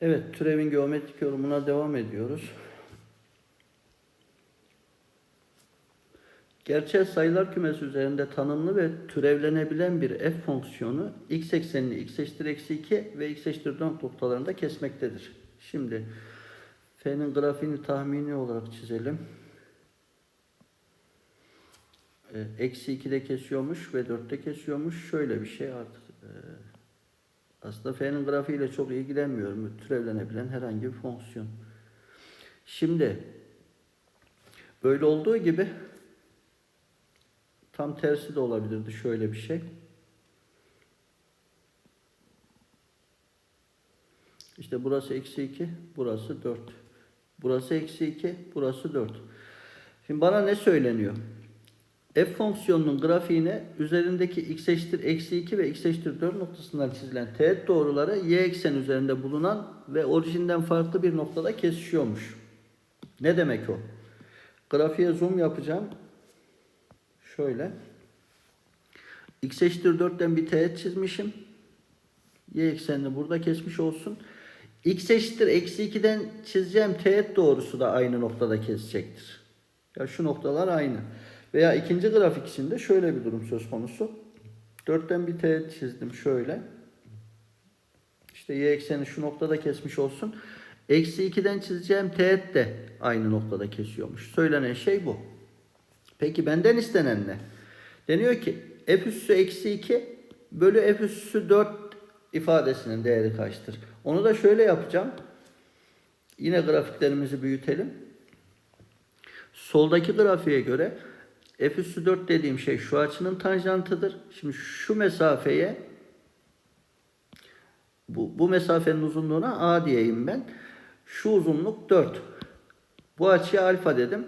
Evet, türevin geometrik yorumuna devam ediyoruz. Gerçel sayılar kümesi üzerinde tanımlı ve türevlenebilen bir f fonksiyonu x eksenini x eşittir eksi 2 ve x eşittir 4 noktalarında kesmektedir. Şimdi f'nin grafiğini tahmini olarak çizelim. Ee, Eksi 2'de kesiyormuş ve 4'te kesiyormuş. Şöyle bir şey artık. e, aslında f'nin grafiğiyle çok ilgilenmiyorum. Türevlenebilen herhangi bir fonksiyon. Şimdi böyle olduğu gibi tam tersi de olabilirdi şöyle bir şey. İşte burası eksi 2, burası 4. Burası eksi 2, burası 4. Şimdi bana ne söyleniyor? F fonksiyonunun grafiğine üzerindeki x eşittir eksi 2 ve x eşittir 4 noktasından çizilen teğet doğruları y eksen üzerinde bulunan ve orijinden farklı bir noktada kesişiyormuş. Ne demek o? Grafiğe zoom yapacağım. Şöyle. x eşittir 4'ten bir teğet çizmişim. Y eksenini burada kesmiş olsun. x eşittir eksi 2'den çizeceğim teğet doğrusu da aynı noktada kesecektir. Ya şu noktalar aynı. Veya ikinci grafik için de şöyle bir durum söz konusu. 4'ten bir teğet çizdim şöyle. İşte y ekseni şu noktada kesmiş olsun. Eksi 2'den çizeceğim teğet de aynı noktada kesiyormuş. Söylenen şey bu. Peki benden istenen ne? Deniyor ki f üssü eksi 2 bölü f üssü 4 ifadesinin değeri kaçtır? Onu da şöyle yapacağım. Yine grafiklerimizi büyütelim. Soldaki grafiğe göre f üssü 4 dediğim şey şu açının tanjantıdır. Şimdi şu mesafeye bu, bu mesafenin uzunluğuna a diyeyim ben. Şu uzunluk 4. Bu açıya alfa dedim.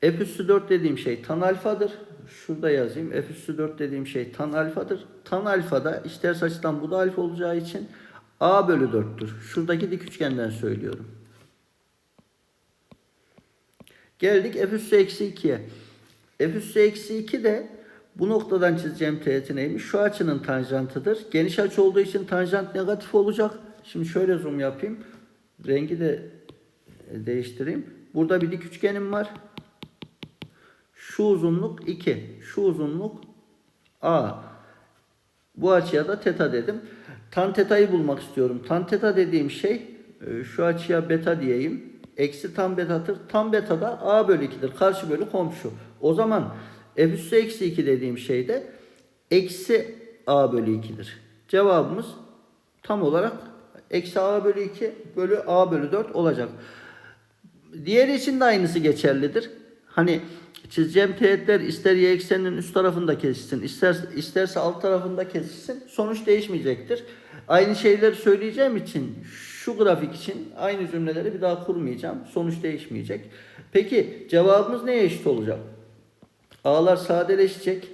F üssü 4 dediğim şey tan alfadır. Şurada yazayım. F üssü 4 dediğim şey tan alfadır. Tan alfada iç ters açıdan bu da alfa olacağı için a bölü 4'tür. Şuradaki dik üçgenden söylüyorum. Geldik f üssü eksi 2'ye. F üssü eksi 2 de bu noktadan çizeceğim teğeti neymiş? Şu açının tanjantıdır. Geniş açı olduğu için tanjant negatif olacak. Şimdi şöyle zoom yapayım. Rengi de değiştireyim. Burada bir dik üçgenim var. Şu uzunluk 2. Şu uzunluk A. Bu açıya da teta dedim. Tan teta'yı bulmak istiyorum. Tan teta dediğim şey e, şu açıya beta diyeyim. Eksi tan betadır. Tan beta da A bölü 2'dir. Karşı bölü komşu. O zaman f üssü eksi 2 dediğim şey de eksi A bölü 2'dir. Cevabımız tam olarak eksi A bölü 2 bölü A bölü 4 olacak. Diğeri için de aynısı geçerlidir. Hani çizeceğim teğetler ister y ekseninin üst tarafında kesişsin, ister, isterse alt tarafında kesişsin. Sonuç değişmeyecektir. Aynı şeyleri söyleyeceğim için şu grafik için aynı cümleleri bir daha kurmayacağım. Sonuç değişmeyecek. Peki cevabımız neye eşit olacak? A'lar sadeleşecek.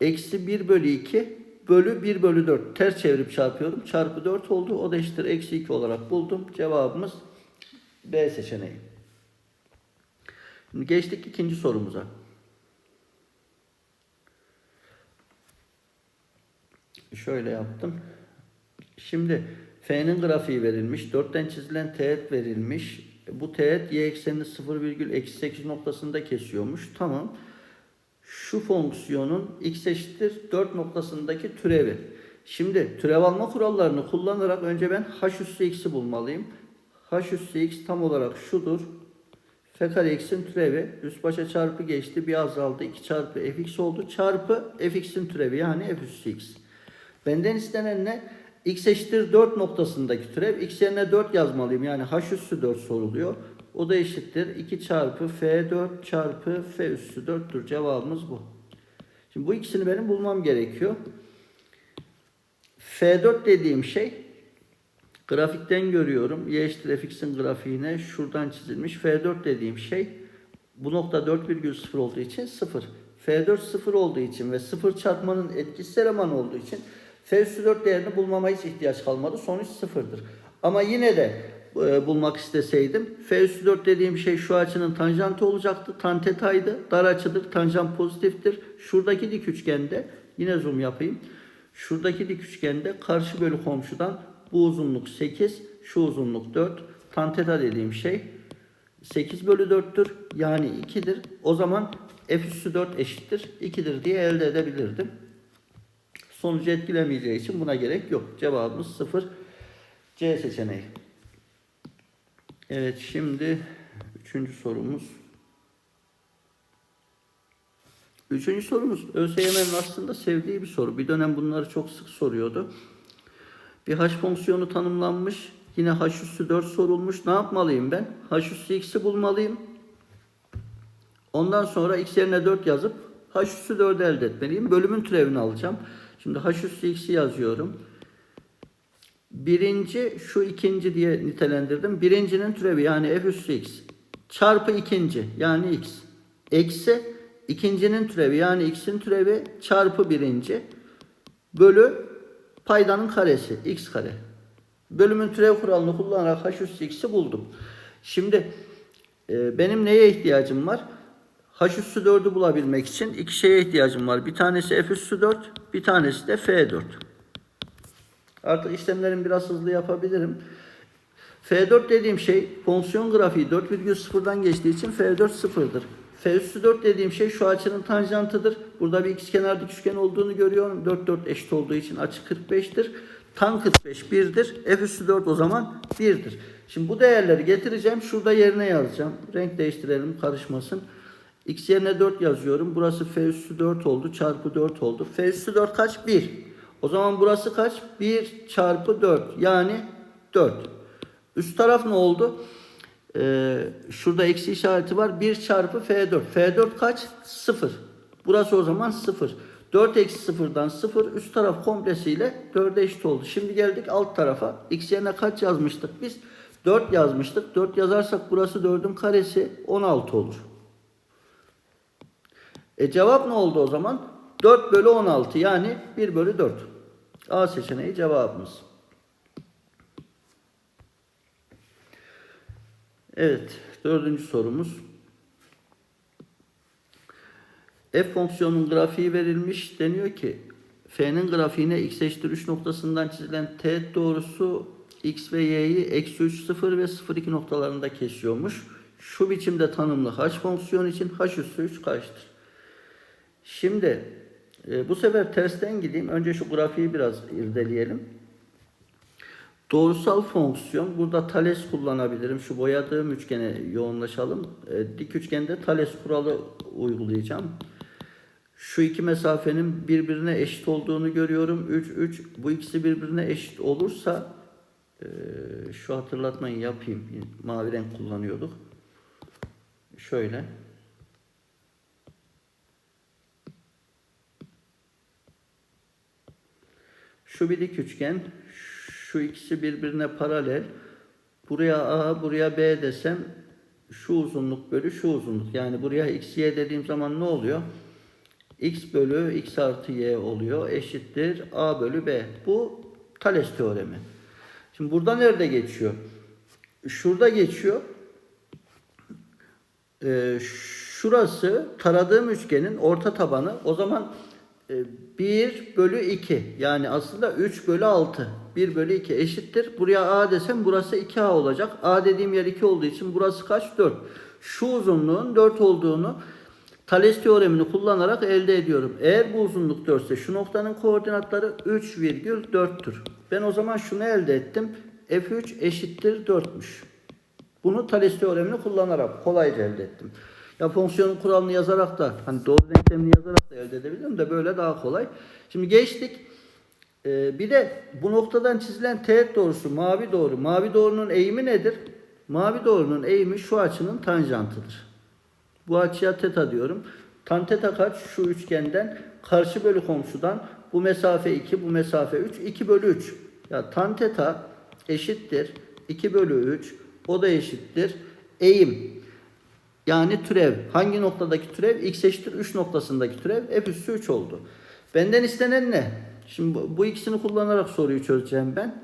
Eksi 1 bölü 2 bölü 1 bölü 4. Ters çevirip çarpıyorum. Çarpı 4 oldu. O da eşittir. Eksi 2 olarak buldum. Cevabımız B seçeneği. Şimdi geçtik ikinci sorumuza. Şöyle yaptım. Şimdi F'nin grafiği verilmiş. 4'ten çizilen teğet verilmiş. Bu teğet y eksenini 0,8 noktasında kesiyormuş. Tamam. Şu fonksiyonun x eşittir 4 noktasındaki türevi. Şimdi türev alma kurallarını kullanarak önce ben h üssü x'i bulmalıyım. h üssü x tam olarak şudur. f kare x'in türevi üst başa çarpı geçti bir azaldı 2 çarpı fx oldu çarpı fx'in türevi yani f üssü x. Benden istenen ne? X eşittir 4 noktasındaki türev. x yerine 4 yazmalıyım. Yani h üssü 4 soruluyor. O da eşittir. 2 çarpı f4 çarpı f üssü 4'tür. Cevabımız bu. Şimdi bu ikisini benim bulmam gerekiyor. f4 dediğim şey grafikten görüyorum. y eşittir fx'in grafiğine şuradan çizilmiş. f4 dediğim şey bu nokta 4,0 olduğu için 0. f4 0 olduğu için ve 0 çarpmanın etkisiz eleman olduğu için F üssü 4 değerini bulmama hiç ihtiyaç kalmadı. Sonuç sıfırdır. Ama yine de e, bulmak isteseydim F üssü 4 dediğim şey şu açının tanjantı olacaktı. Tan tetaydı. Dar açıdır. Tanjant pozitiftir. Şuradaki dik üçgende yine zoom yapayım. Şuradaki dik üçgende karşı bölü komşudan Bu uzunluk 8, şu uzunluk 4. Tan teta dediğim şey 8 bölü 4'tür. Yani 2'dir. O zaman f üssü 4 eşittir. 2'dir diye elde edebilirdim. Sonucu etkilemeyeceği için buna gerek yok. Cevabımız 0. C seçeneği. Evet şimdi üçüncü sorumuz. Üçüncü sorumuz ÖSYM'nin aslında sevdiği bir soru. Bir dönem bunları çok sık soruyordu. Bir h fonksiyonu tanımlanmış. Yine h üssü 4 sorulmuş. Ne yapmalıyım ben? h üssü x'i bulmalıyım. Ondan sonra x yerine 4 yazıp h üssü 4'ü elde etmeliyim. Bölümün türevini alacağım. Şimdi h üssü x'i yazıyorum. Birinci şu ikinci diye nitelendirdim. Birincinin türevi yani f üssü x çarpı ikinci yani x eksi ikincinin türevi yani x'in türevi çarpı birinci bölü paydanın karesi x kare. Bölümün türev kuralını kullanarak h üssü x'i buldum. Şimdi e, benim neye ihtiyacım var? H üssü 4'ü bulabilmek için iki şeye ihtiyacım var. Bir tanesi f üssü 4, bir tanesi de f4. Artık işlemlerimi biraz hızlı yapabilirim. F4 dediğim şey fonksiyon grafiği 4,0'dan geçtiği için F4 sıfırdır. F üssü 4 dediğim şey şu açının tanjantıdır. Burada bir ikizkenar dik üçgen olduğunu görüyorum. 4 4 eşit olduğu için açı 45'tir. Tan 45 1'dir. F üssü 4 o zaman 1'dir. Şimdi bu değerleri getireceğim. Şurada yerine yazacağım. Renk değiştirelim karışmasın. X yerine 4 yazıyorum. Burası F üssü 4 oldu. Çarpı 4 oldu. F üssü 4 kaç? 1. O zaman burası kaç? 1 çarpı 4. Yani 4. Üst taraf ne oldu? Ee, şurada eksi işareti var. 1 çarpı F4. F4 kaç? 0. Burası o zaman 0. 4 eksi 0'dan 0. Üst taraf komplesiyle 4'e eşit oldu. Şimdi geldik alt tarafa. X yerine kaç yazmıştık biz? 4 yazmıştık. 4 yazarsak burası 4'ün karesi 16 olur. E cevap ne oldu o zaman? 4 bölü 16 yani 1 bölü 4. A seçeneği cevabımız. Evet, dördüncü sorumuz. F fonksiyonunun grafiği verilmiş. Deniyor ki F'nin grafiğine x eşittir 3 noktasından çizilen teğet doğrusu x ve y'yi eksi 3, 0 ve 0, 2 noktalarında kesiyormuş. Şu biçimde tanımlı h fonksiyonu için h üssü 3 kaçtır? Şimdi e, bu sefer tersten gideyim. Önce şu grafiği biraz irdeleyelim. Doğrusal fonksiyon. Burada Thales kullanabilirim. Şu boyadığım üçgene yoğunlaşalım. E, dik üçgende Thales kuralı uygulayacağım. Şu iki mesafenin birbirine eşit olduğunu görüyorum. 3, 3. Bu ikisi birbirine eşit olursa e, şu hatırlatmayı yapayım. Mavi renk kullanıyorduk. Şöyle. Şu bir dik üçgen. Şu ikisi birbirine paralel. Buraya A, buraya B desem şu uzunluk bölü şu uzunluk. Yani buraya x, y dediğim zaman ne oluyor? x bölü x artı y oluyor. Eşittir A bölü B. Bu Thales teoremi. Şimdi burada nerede geçiyor? Şurada geçiyor. Ee, şurası taradığım üçgenin orta tabanı. O zaman 1 bölü 2 yani aslında 3 bölü 6 1 bölü 2 eşittir. Buraya A desem burası 2A olacak. A dediğim yer 2 olduğu için burası kaç? 4. Şu uzunluğun 4 olduğunu Thales teoremini kullanarak elde ediyorum. Eğer bu uzunluk 4 ise şu noktanın koordinatları 3,4'tür. Ben o zaman şunu elde ettim. F3 eşittir 4'müş. Bunu Thales teoremini kullanarak kolayca elde ettim. Ya fonksiyonun kuralını yazarak da hani doğru denklemini yazarak da elde edebilirim de böyle daha kolay. Şimdi geçtik. Ee, bir de bu noktadan çizilen teğet doğrusu mavi doğru. Mavi doğrunun eğimi nedir? Mavi doğrunun eğimi şu açının tanjantıdır. Bu açıya teta diyorum. Tan teta kaç? Şu üçgenden karşı bölü komşudan bu mesafe 2, bu mesafe 3. 2 bölü 3. Ya tan teta eşittir. 2 bölü 3. O da eşittir. Eğim. Yani türev. Hangi noktadaki türev? X eşittir 3 noktasındaki türev. F üssü 3 oldu. Benden istenen ne? Şimdi bu, ikisini kullanarak soruyu çözeceğim ben.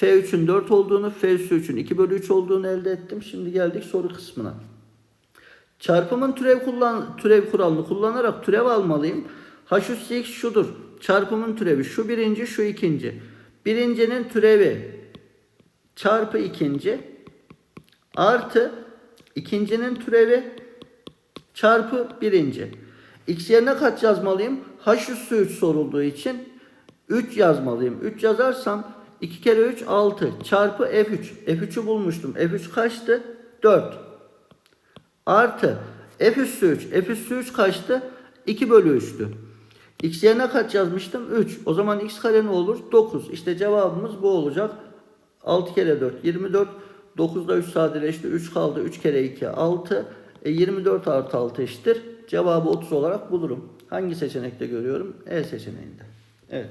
F3'ün 4 olduğunu, F üssü 3'ün 2 bölü 3 olduğunu elde ettim. Şimdi geldik soru kısmına. Çarpımın türev, kullan, türev kuralını kullanarak türev almalıyım. H üssü x şudur. Çarpımın türevi şu birinci, şu ikinci. Birincinin türevi çarpı ikinci artı ikincinin türevi çarpı birinci. X yerine kaç yazmalıyım? H üssü 3 sorulduğu için 3 yazmalıyım. 3 yazarsam 2 kere 3 6 çarpı F3. F3'ü bulmuştum. F3 kaçtı? 4. Artı F üssü 3. F üssü 3 kaçtı? 2 bölü 3'tü. X yerine kaç yazmıştım? 3. O zaman x kare ne olur? 9. İşte cevabımız bu olacak. 6 kere 4 24. 9'da 3 sadeleşti. 3 kaldı. 3 kere 2 6. E 24 artı 6 eşittir. Cevabı 30 olarak bulurum. Hangi seçenekte görüyorum? E seçeneğinde. Evet.